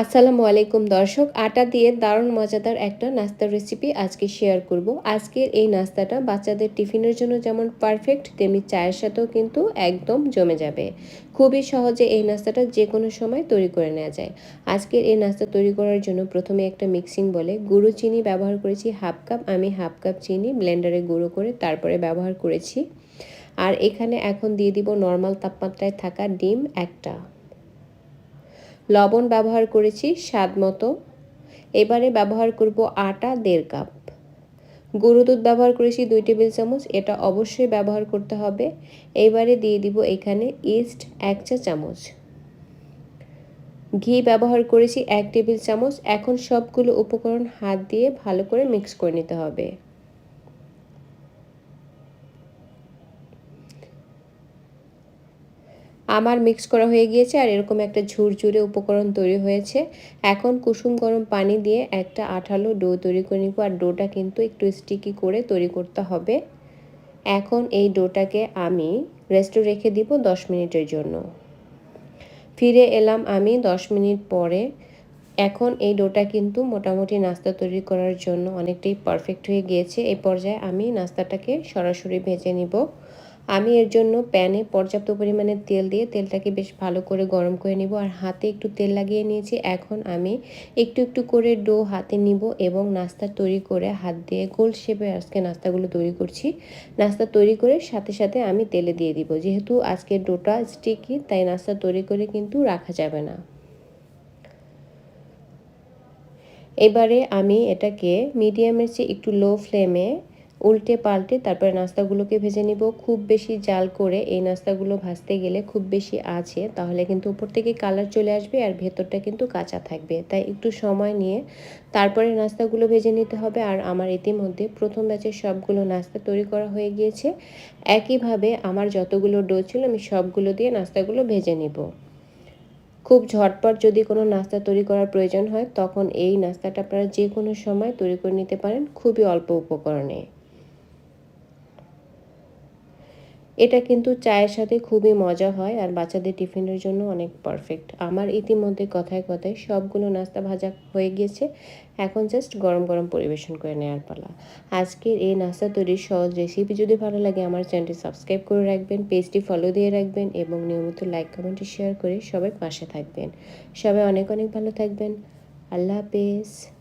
আসসালামু আলাইকুম দর্শক, আটা দিয়ে দারুণ মজাদার একটা নাস্তার রেসিপি আজকে শেয়ার করব। আজকের এই নাস্তাটা বাচ্চাদের টিফিনের জন্য যেমন পারফেক্ট তেমনি চায়ের সাথেও কিন্তু একদম জমে যাবে। খুবই সহজে এই নাস্তাটা যে কোনো সময় তৈরি করে নেওয়া যায়। আজকের এই নাস্তা তৈরি করার জন্য প্রথমে একটা মিক্সিং বলে গুঁড়ো চিনি ব্যবহার করেছি হাফ কাপ আমি হাফ কাপ চিনি ব্লেন্ডারে গুঁড়ো করে তারপরে ব্যবহার করেছি। আর এখানে এখন দিয়ে দিব নর্মাল তাপমাত্রায় থাকা ডিম একটা। লবণ ব্যবহার করেছি স্বাদ মতো। এবারে ব্যবহার করব আটা দেড় কাপ। গরু দুধ ব্যবহার করেছি দুই টেবিল চামচ, এটা অবশ্যই ব্যবহার করতে হবে। এবারে দিয়ে দিব এখানে ইস্ট এক চা চামচ। ঘি ব্যবহার করেছি এক টেবিল চামচ, এখন সবগুলো উপকরণ হাত দিয়ে ভালো করে মিক্স করে নিতে হবে। আমার মিক্স করা হয়ে গিয়েছে আর এরকম একটা ঝুরঝুরে উপকরণ তৈরি হয়েছে। এখন কুসুম গরম পানি দিয়ে একটা আঠালো ডো তৈরি করে নিব আর ডোটা কিন্তু একটু স্টিকি করে তৈরি করতে হবে। এখন এই ডোটাকে আমি রেস্টে রেখে দিব দশ মিনিটের জন্য। ফিরে এলাম আমি দশ মিনিট পরে। এখন এই ডোটা কিন্তু মোটামুটি নাস্তা তৈরি করার জন্য অনেকটাই পারফেক্ট হয়ে গিয়েছে। এই পর্যায়ে আমি নাস্তাটাকে সরাসরি ভেজে নিব। আমি এর জন্য প্যানে পর্যাপ্ত পরিমাণে তেল দিয়ে তেলটাকে বেশ ভালো করে গরম করে নিব। আর হাতে একটু তেল লাগিয়ে নিয়েছি। এখন আমি একটু একটু করে ডো হাতে নিব এবং নাস্তা তৈরি করে হাত দিয়ে গোল শেপে আজকে নাস্তাগুলো তৈরি করছি। নাস্তা তৈরি করে সাথে সাথে আমি তেলে দিয়ে দিব। যেহেতু আজকে ডোটা স্টিকি, তাই নাস্তা তৈরি করে কিন্তু রাখা যাবে না। এবারে আমি এটাকে মিডিয়ামের চেয়ে একটু লো ফ্লেমে উল্টে পাল্টে তারপরে নাস্তাগুলোকে ভেজে নিব। খুব বেশি জাল করে এই নাস্তাগুলো ভাজতে গেলে খুব বেশি আছে, তাহলে কিন্তু উপর থেকে কালার চলে আসবে আর ভেতরটা কিন্তু কাঁচা থাকবে। তাই একটু সময় নিয়ে তারপরে নাস্তাগুলো ভেজে নিতে হবে। আর আমার ইতিমধ্যে প্রথম ব্যাচের সবগুলো নাস্তা তৈরি করা হয়ে গিয়েছে। একইভাবে আমার যতগুলো ডো ছিল আমি সবগুলো দিয়ে নাস্তাগুলো ভেজে নিব। খুব ঝটপট যদি কোনো নাস্তা তৈরি করার প্রয়োজন হয়, তখন এই নাস্তাটা আপনারা যে কোনো সময় তৈরি করে নিতে পারেন। খুবই অল্প উপকরণে। এটা কিন্তু চায়ের সাথে খুবই মজা হয় আর বাচ্চাদের টিফিনের জন্য অনেক পারফেক্ট আমার ইতিমধ্যে কথায় কথায় সবগুলো নাস্তা ভাজা হয়ে গিয়েছে। এখন জাস্ট গরম গরম পরিবেশন করে নেওয়ার পালা। আজকের এই নাস্তা তৈরির সহজ রেসিপি যদি ভালো লাগে আমার চ্যানেলটি সাবস্ক্রাইব করে রাখবেন পেজটি ফলো দিয়ে রাখবেন এবং নিয়মিত লাইক কমেন্ট শেয়ার করে সবাই পাশে থাকবেন। সবাই অনেক অনেক ভালো থাকবেন। আল্লাহ হাফেজ।